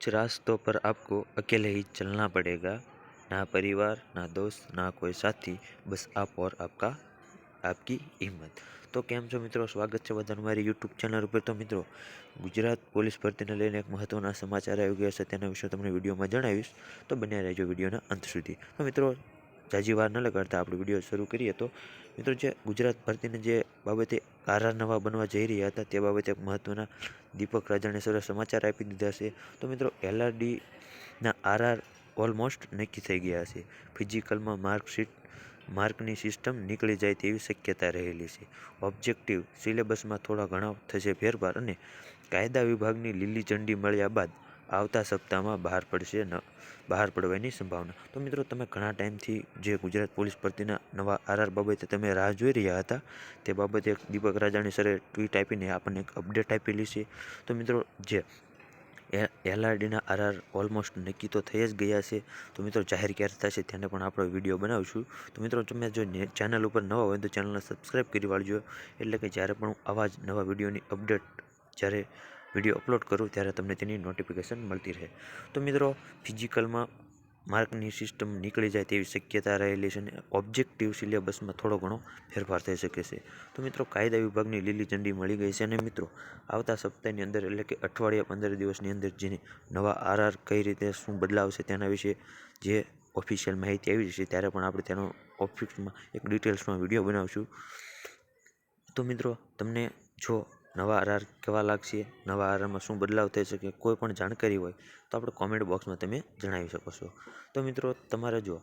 कुछ रास्तों पर आपको अकेले ही चलना पड़ेगा ना परिवार ना दोस्त ना કોઈ સાથી બસ આપ ઓર આપકા આપકી હિંમત તો કેમ છો મિત્રો સ્વાગત છે બધાનું મારી યુટ્યુબ ચેનલ ઉપર તો મિત્રો ગુજરાત પોલીસ ભરતીને લઈને એક મહત્ત્વના સમાચાર આવી ગયા છે તેના વિશે તમને વિડીયોમાં જણાવીશ તો બન્યા રહેજો વિડીયોના અંત સુધી તો મિત્રો જાજી વાર ન લગાડતા આપણે વીડિયો શરૂ કરીએ તો, મિત્રો જે ગુજરાત ભરતીને જે બાબતે આરઆર નવા બનવા જઈ રહ્યા હતા, તે બાબતે મહત્ત્વના દીપક રાજાણે સરસ સમાચાર આપી દીધા છે. તો મિત્રો, એલઆરડીના આરઆર ઓલમોસ્ટ નક્કી થઈ ગયા છે. ફિઝિકલમાં માર્કશીટ, માર્કની સિસ્ટમ નીકળી જાય તેવી શક્યતા રહેલી છે. ઓબ્જેક્ટિવ સિલેબસમાં થોડા ઘણા થશે ફેરફાર અને કાયદા વિભાગની લીલી ઝંડી મળ્યા બાદ આવતા સપ્તાહમાં બહાર પડશે ન, બહાર પડવાની સંભાવના. તો મિત્રો, તમે ઘણા ટાઈમથી જે ગુજરાત પોલીસ ભરતીના નવા આરઆર બાબતે તમે રાહ જોઈ રહ્યા હતા, તે બાબતે દીપક રાજાણી સરે ટ્વીટ આપીને આપણને એક અપડેટ આપેલી છે. તો મિત્રો, જે એલઆરડીના આરઆર ઓલમોસ્ટ નક્કી તો થઈ જ ગયા છે. તો મિત્રો, જાહેર ક્યારે થશે તેને પણ આપણે વીડિયો બનાવીશું. તો મિત્રો, તમે જો ચેનલ ઉપર નવા હોય તો ચેનલને સબસ્ક્રાઈબ કરી વાળજો. એટલે કે જ્યારે પણ હું આવા જ નવા વિડીયોની અપડેટ જ્યારે વીડિયો અપલોડ કરું ત્યારે તમને તેની નોટિફિકેશન મળતી રહે. તો મિત્રો ફિઝિકલમાં માર્કની સિસ્ટમ નીકળી જાય તેવી શક્યતા રહેલી છે અને ઓબ્જેક્ટિવ સિલેબસમાં થોડો ઘણો ફેરફાર થઈ શકે છે. તો મિત્રો, કાયદા વિભાગની લીલી ઝંડી મળી ગઈ છે અને મિત્રો, આવતા સપ્તાહની અંદર એટલે કે અઠવાડિયા પંદર દિવસની અંદર જેને નવા આરઆર કઈ રીતે શું બદલાવ છે તેના વિશે જે ઓફિશિયલ માહિતી આવી જશે ત્યારે પણ આપણે તેનો ઓફિસમાં એક ડિટેલ્સમાં વીડિયો બનાવશું. તો મિત્રો, તમને જો નવા આર કેવા લાગશે, નવા આરમાં શું બદલાવ થઈ શકે, કોઈ પણ જાણકારી હોય તો આપણે કોમેન્ટ બોક્સમાં તમે જણાવી શકો છો. તો મિત્રો, તમારે જો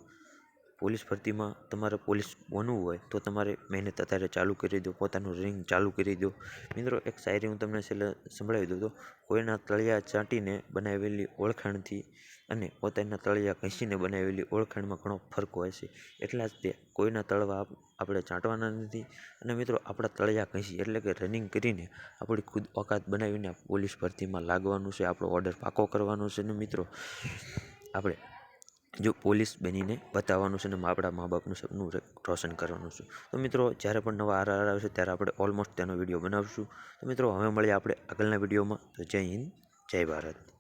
પોલીસ ભરતીમાં તમારે પોલીસ બનવું હોય તો તમારે મહેનત અત્યારે ચાલુ કરી દો, પોતાનું રનિંગ ચાલુ કરી દો. મિત્રો, એક શાયરી હું તમને છેલ્લે સંભળાવી દઉં તો, કોઈના તળિયા ચાટીને બનાવેલી ઓળખાણથી અને પોતાના તળિયા ઘસીને બનાવેલી ઓળખાણમાં ઘણો ફરક હોય છે. એટલા જ તે કોઈના તળવા આપણે ચાંટવાના નથી. અને મિત્રો, આપણા તળિયા ઘસી એટલે કે રનિંગ કરીને આપણી ખુદ ઓકાત બનાવીને પોલીસ ભરતીમાં લાગવાનું છે, આપણો ઓર્ડર પાકો કરવાનો છે ને મિત્રો. આપણે જો પોલીસ બનીને બતાવવાનું છે ને આપણા મા બાપનું સપનું રોશન કરવાનું છે. તો મિત્રો, જ્યારે પણ નવા આર આર આવશે ત્યારે આપણે ઓલમોસ્ટ તેનો વીડિયો બનાવીશું. તો મિત્રો, હવે મળીએ આપણે આગળના વિડીયોમાં. તો જય હિન્દ, જય ભારત.